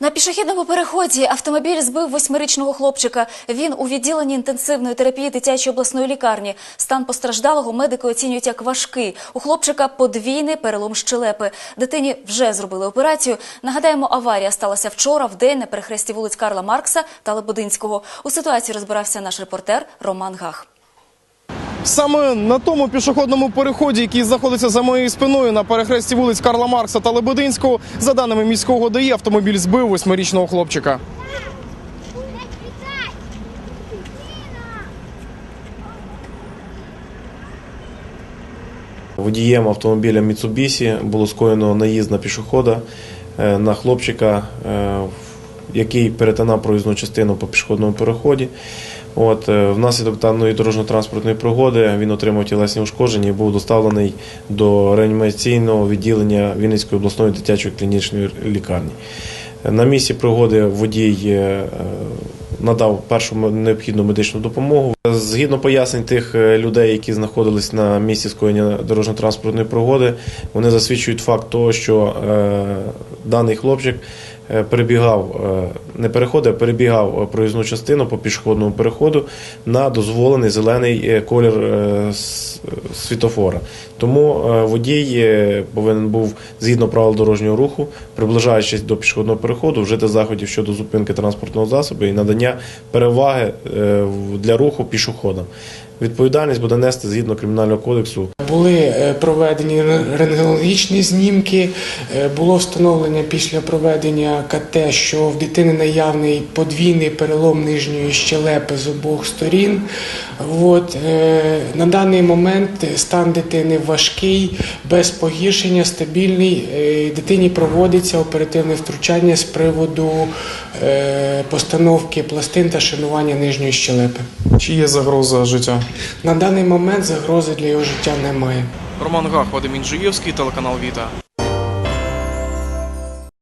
На пішохідному переході автомобіль збив восьмирічного хлопчика. Він у відділенні інтенсивної терапії дитячої обласної лікарні. Стан постраждалого медики оцінюють як важкий. У хлопчика подвійний перелом щелепи. Дитині вже зробили операцію. Нагадаємо, аварія сталася вчора в день на перехресті вулиць Карла Маркса та Лебединського. У ситуації розбирався наш репортер Роман Гах. Саме на тому пішохідному переході, який знаходиться за моєю спиною на перехресті вулиць Карла Маркса та Лебединського, за даними міського ДАІ, автомобіль збив восьмирічного хлопчика. Водієм автомобіля Mitsubishi було скоєно наїзд на пішохода е, на хлопчика, е, який перетинав проїзну частину по пішохідному переході. От, е, внаслідок даної дорожньо-транспортної пригоди він отримав тілесні ушкодження і був доставлений до реанімаційного відділення Вінницької обласної дитячої клінічної лікарні. На місці пригоди водій е, надав першу необхідну медичну допомогу. Згідно пояснень тих е, людей, які знаходились на місці скоєння дорожньо-транспортної пригоди, вони засвідчують факт того, що е, даний хлопчик е, перебігав, е, не переходив, а перебігав е, проїзну частину по пішохідному переходу на дозволений зелений е, колір е, світофора. Тому е, водій е, повинен був згідно правил дорожнього руху, приближаючись до пішохідного переходу, вжити заходів щодо зупинки транспортного засобу і надання переваги е, для руху пішоходам. Відповідальність буде нести згідно кримінального кодексу Були е, проведені рентгенологічні знімки, е, було встановлення після проведення КТ, що в дитини наявний подвійний перелом нижньої щелепи з обох сторін. От, е, на даний момент стан дитини важкий, без погіршення, стабільний. Е, Дитині проводиться оперативне втручання з приводу е, постановки пластин та шинування нижньої щелепи. Чи є загроза життя? На даний момент загрози для його життя немає. Роман Гах, Вадим Інжиєвський, телеканал Віта.